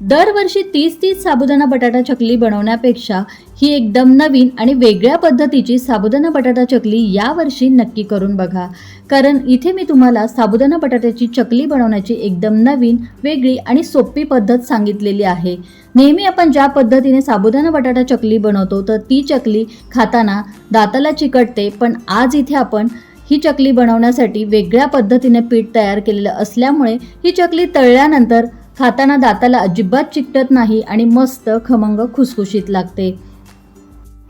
दरवर्षी तीस तीस साबुदाणा बटाटा चकली बनवण्यापेक्षा ही एकदम नवीन आणि वेगळ्या पद्धतीची साबुदाणा बटाटा चकली यावर्षी नक्की करून बघा. कारण इथे मी तुम्हाला साबुदाणा बटाट्याची चकली बनवण्याची एकदम नवीन वेगळी आणि सोपी पद्धत सांगितलेली आहे. नेहमी आपण ज्या पद्धतीने साबुदाणा बटाटा चकली बनवतो तर ती चकली खाताना दाताला चिकटते पण आज इथे आपण ही चकली बनवण्यासाठी वेगळ्या पद्धतीने पीठ तयार केलेलं असल्यामुळे ही चकली तळल्यानंतर खाताना दाताला अजिबात चिकटत नाही आणि मस्त खमंग खुसखुशीत लागते.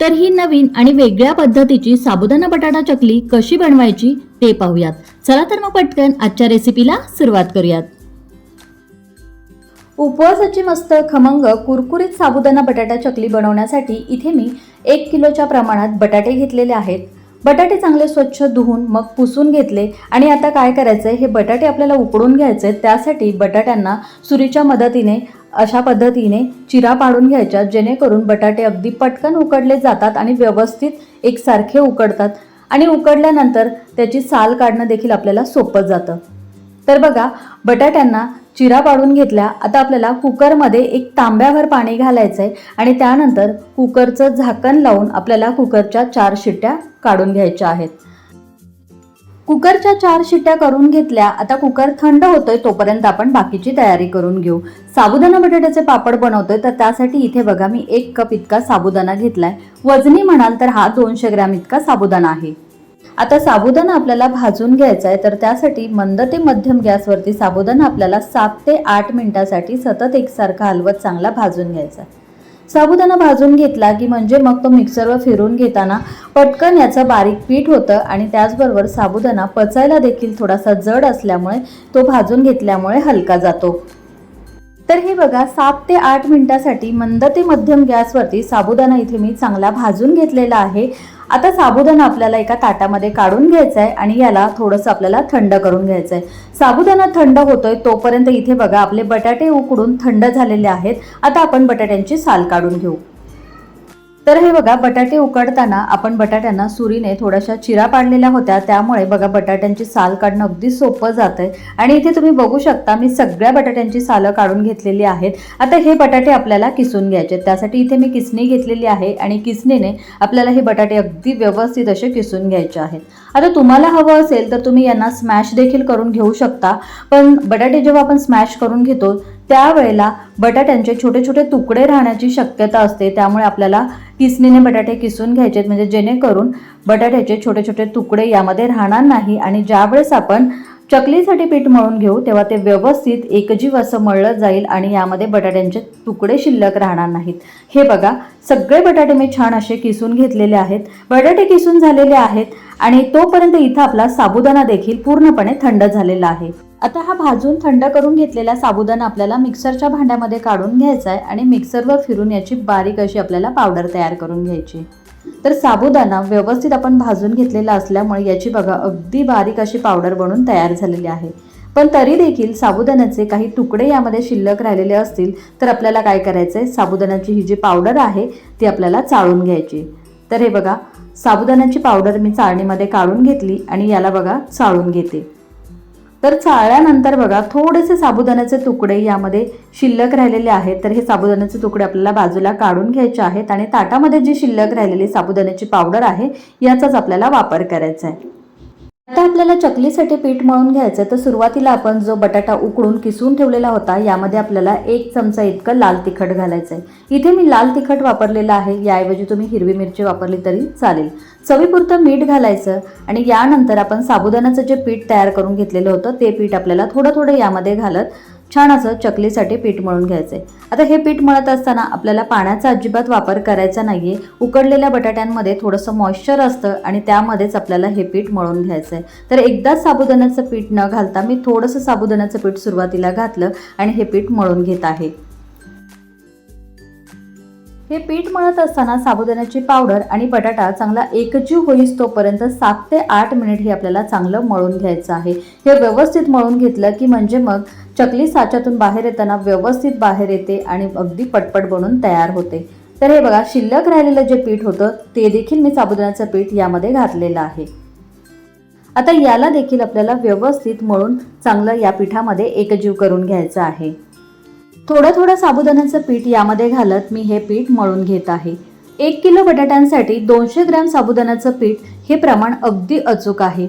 तर ही नवीन आणि वेगळ्या पद्धतीची साबुदाणा बटाटा चकली कशी बनवायची ते पाहूयात. चला तर मग पटकन आजच्या रेसिपीला सुरुवात करूयात. उपवासाची मस्त खमंग कुरकुरीत साबुदाणा बटाटा चकली बनवण्यासाठी इथे मी एक किलोच्या प्रमाणात बटाटे घेतलेले आहेत. बटाटे चांगले स्वच्छ धुवून मग पुसून घेतले. आणि आता काय करायचं हे बटाटे आपल्याला उकडून घ्यायचे त्यासाठी बटाट्यांना सुरीच्या मदतीने अशा पद्धतीने चिरा पाडून घ्यायच्या जेणेकरून बटाटे अगदी पटकन उकडले जातात आणि व्यवस्थित एकसारखे उकडतात. आणि उकडल्यानंतर त्याची साल काढणं देखील आपल्याला सोपं जातं. तर बघा बटाट्यांना चिरा पाडून घेतल्या आता आपल्याला कुकरमध्ये एक तांब्याभर पाणी घालायचं आहे आणि त्यानंतर कुकरचं झाकण लावून आपल्याला कुकरच्या चार शिट्ट्या काढून घ्यायच्या आहेत. कुकरच्या चार शिट्ट्या करून घेतल्या आता कुकर थंड होतोय तोपर्यंत आपण बाकीची तयारी करून घेऊ. साबुदाणा बटाट्याचे पापड बनवतोय तर त्यासाठी इथे बघा मी एक कप इतका साबुदाणा घेतलाय. वजनी म्हणाल तर हा दोनशे ग्रॅम इतका साबुदाणा आहे. आता साबुदाणा आपल्याला भाजून घ्यायचा आहे तर त्यासाठी मंद ते मध्यम गॅसवरती साबुदाणा आपल्याला सात ते आठ मिनिटासाठी सतत एकसारखा हलवत चांगला भाजून घ्यायचा आहे. साबुदाणा भाजून घेतला की म्हणजे मग तो मिक्सरवर फिरून घेताना पटकन याचं बारीक पीठ होतं आणि त्याचबरोबर साबुदाणा पचायला देखील थोडासा जड असल्यामुळे तो भाजून घेतल्यामुळे हलका जातो. तर हे बघा सात ते आठ मिनिटासाठी मंद ते मध्यम गॅसवरती साबुदाणा इथे मी चांगला भाजून घेतलेला आहे. आता साबुदाणा आपल्याला एका ताटामध्ये काढून घ्यायचा आहे आणि याला थोडंसं आपल्याला थंड करून घ्यायचं आहे साबुदाणा थंड होतोय तोपर्यंत इथे बघा आपले बटाटे उकडून थंड झालेले आहेत. आता आपण बटाट्यांची साल काढून घेऊ. तर हे बघा बटाटे उकडताना आपण बटाट्यांना सुरीने थोड्याशा चिरा पाडलेल्या होत्या. त्यामुळे बघा बटाट्यांची साल काढणं अगदी सोपं जात आहे आणि इथे तुम्ही बघू शकता मी सगळ्या बटाट्यांची सालं काढून घेतलेली आहेत. आता हे बटाटे आपल्याला किसून घ्यायचे आहेत. त्यासाठी इथे मी किसणी घेतलेली आहे आणि किसणीने आपल्याला हे बटाटे अगदी व्यवस्थित असे किसून घ्यायचे आहेत. आता तुम्हाला हवं असेल तर तुम्ही यांना स्मॅश देखील करून घेऊ शकता. पण बटाटे जेव्हा आपण स्मॅश करून घेतो त्यावेळेला बटाट्यांचे छोटे छोटे तुकडे राहण्याची शक्यता असते. त्यामुळे आपल्याला किसणीने बटाटे किसून घ्यायचे म्हणजे जेणेकरून बटाट्याचे छोटे छोटे तुकडे यामध्ये राहणार नाही. आणि ज्यावेळेस आपण चकलीसाठी पीठ मळून घेऊ तेव्हा ते व्यवस्थित एकजीव असं मळलं जाईल आणि यामध्ये बटाट्यांचे तुकडे शिल्लक राहणार नाहीत. हे बघा सगळे बटाटे मी छान असे किसून घेतलेले आहेत. बटाटे किसून झालेले आहेत आणि तोपर्यंत इथं आपला साबुदाणा देखील पूर्णपणे थंड झालेला आहे. आता हा भाजून थंड करून घेतलेला साबुदाणा आपल्याला मिक्सरच्या भांड्यामध्ये काढून घ्यायचा आहे आणि मिक्सरवर फिरून याची बारीक अशी आपल्याला पावडर तयार करून घ्यायची तर साबुदाणा व्यवस्थित आपण भाजून घेतलेला असल्यामुळे याची बघा अगदी बारीक अशी पावडर बनून तयार झालेली आहे. पण तरी देखील साबुदाण्याचे काही तुकडे यामध्ये शिल्लक राहिलेले असतील तर आपल्याला काय करायचं आहे साबुदाण्याची ही जी पावडर आहे ती आपल्याला चाळून घ्यायची. तर हे बघा साबुदाण्याची पावडर मी चाळणीमध्ये काढून घेतली आणि याला बघा चाळून घेते. तर चाळल्यानंतर बघा थोडेसे साबुदाण्याचे तुकडे यामध्ये शिल्लक राहिलेले आहेत. तर हे साबुदाण्याचे तुकडे आपल्याला बाजूला काढून घ्यायचे आहेत आणि ताटामध्ये जी शिल्लक राहिलेली साबुदाण्याची पावडर आहे याचाच आपल्याला वापर करायचा आहे. आता आपल्याला चकलीसाठी पीठ मळून घ्यायचं तर सुरुवातीला आपण जो बटाटा उकडून किसून ठेवलेला होता यामध्ये आपल्याला एक चमचा इतकं लाल तिखट घालायचं आहे इथे मी लाल तिखट वापरलेलं आहे याऐवजी तुम्ही हिरवी मिरची वापरली तरी चालेल. चवीपुरतं मीठ घालायचं आणि यानंतर आपण साबुदाण्याचं जे पीठ तयार करून घेतलेलं होतं ते पीठ आपल्याला थोडं थोडं यामध्ये घालत छान असं चकलीसाठी पीठ मळून घ्यायचं आहे आता हे पीठ मळत असताना आपल्याला पाण्याचा अजिबात वापर करायचा नाही आहे उकडलेल्या बटाट्यांमध्ये थोडंसं मॉइश्चर असतं आणि त्यामध्येच आपल्याला हे पीठ मळून घ्यायचं आहे तर एकदाच साबुदाण्याचं पीठ न घालता मी थोडंसं साबुदाण्याचं पीठ सुरुवातीला घातलं आणि हे पीठ मळून घेत आहे. हे पीठ मळत असताना साबुदाण्याची पावडर आणि बटाटा चांगला एकजीव होईस तोपर्यंत सात ते आठ मिनिट हे आपल्याला चांगलं मळून घ्यायचं आहे. हे व्यवस्थित मळून घेतलं की म्हणजे मग चकली साच्यातून बाहेर येताना व्यवस्थित बाहेर येते आणि अगदी पटपट बनून तयार होते. तर हे बघा शिल्लक राहिलेलं जे पीठ होतं ते देखील मी साबुदाण्याचं पीठ यामध्ये घातलेलं आहे. आता याला देखील आपल्याला व्यवस्थित मळून चांगलं या पिठामध्ये एकजीव करून घ्यायचं आहे. थोडं थोडं साबुदाण्याचं पीठ यामध्ये घालत मी हे पीठ मळून घेत आहे. एक किलो बटाट्यांसाठी दोनशे ग्रॅम साबुदाण्याचं पीठ हे प्रमाण अगदी अचूक आहे.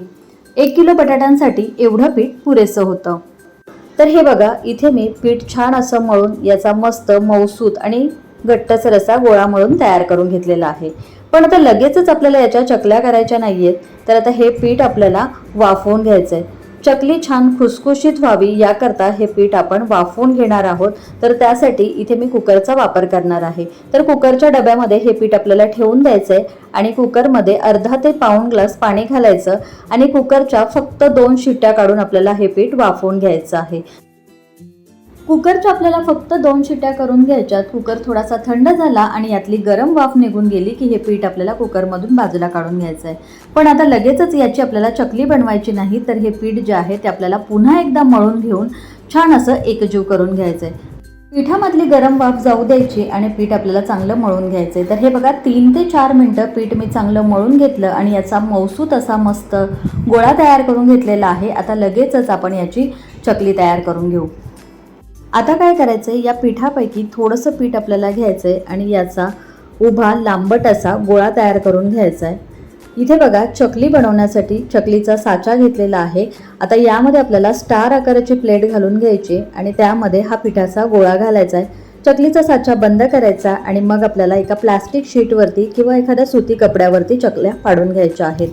एक किलो बटाट्यांसाठी एवढं पीठ पुरेसं होतं. तर हे बघा इथे मी पीठ छान असं मळून याचा मस्त मऊसूत आणि घट्टसर रसा गोळा मळून तयार करून घेतलेला आहे. पण आता लगेचच आपल्याला याच्या चकल्या करायच्या नाही आहेत तर आता हे पीठ आपल्याला वाफवून घ्यायचं आहे चकली छान खुसखुशीत व्हावी याकरता हे पीठ आपण वाफवून घेणार आहोत. तर त्यासाठी इथे मी कुकरचा वापर करणार आहे. तर कुकरच्या डब्यामध्ये हे पीठ आपल्याला ठेवून द्यायचं आहे आणि कुकरमध्ये अर्धा ते पाऊण ग्लास पाणी घालायचं आणि कुकरच्या फक्त दोन शिट्ट्या काढून आपल्याला हे पीठ वाफवून घ्यायचं आहे. कुकरच्या आपल्याला फक्त दोन शिट्ट्या करून घ्यायच्यात. कुकर थोडासा थंड झाला आणि यातली गरम वाफ निघून गेली की हे पीठ आपल्याला कुकरमधून बाजूला काढून घ्यायचं आहे पण आता लगेचच याची आपल्याला चकली बनवायची नाही तर हे पीठ जे आहे ते आपल्याला पुन्हा एकदा मळून घेऊन छान असं एकजीव करून घ्यायचं आहे पिठामधली गरम वाफ जाऊ द्यायची आणि पीठ आपल्याला चांगलं मळून घ्यायचं आहे तर हे बघा तीन ते चार मिनटं पीठ मी चांगलं मळून घेतलं आणि याचा मौसूत असा मस्त गोळा तयार करून घेतलेला आहे. आता लगेचच आपण याची चकली तयार करून घेऊ. आता काय करायचं आहे या पिठापैकी थोडंसं पीठ आपल्याला घ्यायचं आहे आणि याचा उभा लांबट असा गोळा तयार करून घ्यायचा आहे इथे बघा चकली बनवण्यासाठी चकलीचा साचा घेतलेला आहे. आता यामध्ये आपल्याला स्टार आकाराची प्लेट घालून घ्यायची आणि त्यामध्ये हा पिठाचा गोळा घालायचा आहे चकलीचा साचा बंद करायचा आणि मग आपल्याला एका प्लास्टिक शीटवरती किंवा एखाद्या सुती कपड्यावरती चकल्या पाडून घ्यायच्या आहेत.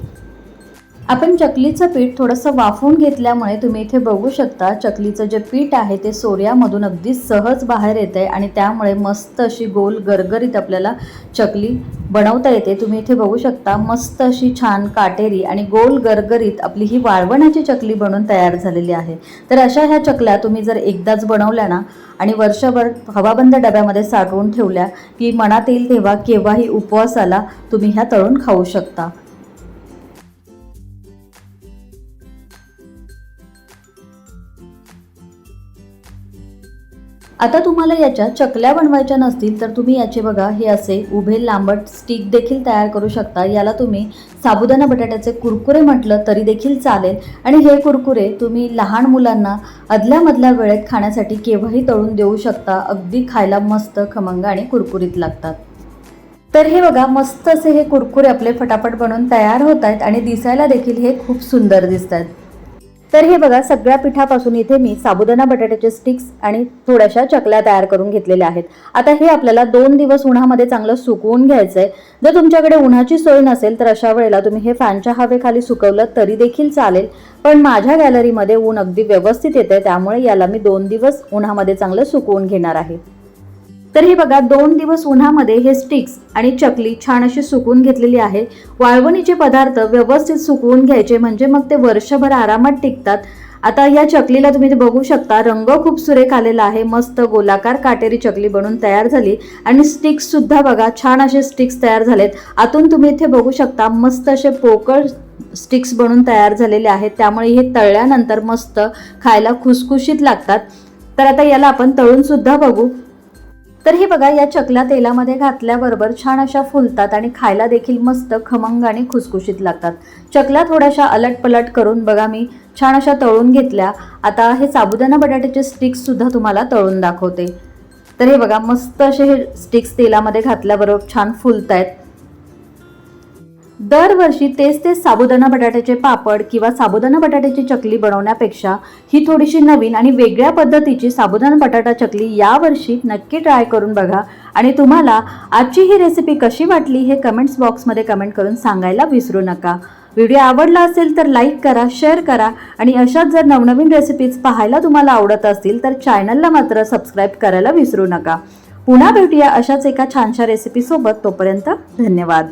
आपण चकलीचं पीठ थोडंसं वाफवून घेतल्यामुळे तुम्ही इथे बघू शकता चकलीचं जे पीठ आहे ते सोऱ्यामधून अगदी सहज बाहेर येत आहे आणि त्यामुळे मस्त अशी गोल गरगरीत आपल्याला चकली बनवता येते. तुम्ही इथे बघू शकता मस्त अशी छान काटेरी आणि गोल गरगरीत आपली ही वाळवणाची चकली बनवून तयार झालेली आहे. तर अशा ह्या चकल्या तुम्ही जर एकदाच बनवल्या ना आणि वर्षभर हवाबंद डब्यामध्ये साठवून ठेवल्या की मनात येईल तेव्हा केव्हाही उपवासाला तुम्ही ह्या तळून खाऊ शकता. आता तुम्हाला याच्या चकल्या बनवायच्या नसतील तर तुम्ही याचे बघा हे असे उभे लांबट स्टिक देखील तयार करू शकता. याला तुम्ही साबुदाणा बटाट्याचे कुरकुरे म्हटलं तरी देखील चालेल. आणि हे कुरकुरे तुम्ही लहान मुलांना अदल्यामधल्या वेळेत खाण्यासाठी केव्हाही तळून देऊ शकता. अगदी खायला मस्त खमंग आणि कुरकुरीत लागतात. तर हे बघा मस्त असे हे कुरकुरे आपले फटाफट बनवून तयार होत आहेत आणि दिसायला देखील हे खूप सुंदर दिसत आहेत. तर हे बघा सगळ्या पिठापासून इथे मी साबुदाणा बटाट्याचे स्टिक्स आणि थोड्याशा चकल्या तयार करून घेतलेल्या आहेत. आता हे आपल्याला दोन दिवस उन्हामध्ये चांगलं सुकवून घ्यायचं आहे जर तुमच्याकडे उन्हाची सोय नसेल तर अशा वेळेला तुम्ही हे फॅनच्या हवेखाली सुकवलं तरी देखील चालेल. पण माझ्या गॅलरीमध्ये ऊन अगदी व्यवस्थित येते त्यामुळे याला मी दोन दिवस उन्हामध्ये चांगलं सुकवून घेणार आहे. तर हे बघा दोन दिवस उन्हामध्ये हे स्टिक्स आणि चकली छान अशी सुकवून घेतलेली आहे. वाळवणीचे पदार्थ व्यवस्थित सुकवून घ्यायचे म्हणजे मग ते वर्षभर आरामात टिकतात. आता या चकलीला तुम्ही ते बघू शकता रंग खूप सुरेख आलेला आहे मस्त गोलाकार काटेरी चकली बनून तयार झाली. आणि स्टिक्स सुद्धा बघा छान असे स्टिक्स तयार झालेत. आतून तुम्ही इथे बघू शकता मस्त असे पोकळ स्टिक्स बनून तयार झालेले आहेत. त्यामुळे हे तळल्यानंतर मस्त खायला खुसखुशीत लागतात. तर आता याला आपण तळून सुद्धा बघू. तर हे बघा या चकल्या तेलामध्ये घातल्याबरोबर छान अशा फुलतात आणि खायला देखील मस्त खमंग आणि खुसखुशीत लागतात. चकल्या थोड्याशा अलट पलट करून बघा मी छान अशा तळून घेतल्या. आता हे साबुदाणा बटाट्याचे स्टिक्स सुद्धा तुम्हाला तळून दाखवते. तर हे बघा मस्त असे हे स्टिक्स तेलामध्ये घातल्याबरोबर छान फुलत आहेत दरवर्षी तेच तेच साबुदाणा बटाट्याचे पापड किंवा साबुदाणा बटाट्याची चकली बनवण्यापेक्षा ही थोडीशी नवीन आणि वेगळ्या पद्धतीची साबुदाणा बटाटा चकली यावर्षी नक्की ट्राय करून बघा. आणि तुम्हाला आजची ही रेसिपी कशी वाटली हे कमेंट्स बॉक्समध्ये कमेंट करून सांगायला विसरू नका. व्हिडिओ आवडला असेल तर लाईक करा शेअर करा आणि अशाच जर नवनवीन रेसिपीज पाहायला तुम्हाला आवडत असतील तर चॅनलला मात्र सबस्क्राईब करायला विसरू नका. पुन्हा भेटूया अशाच एका छानशा रेसिपीसोबत तोपर्यंत धन्यवाद.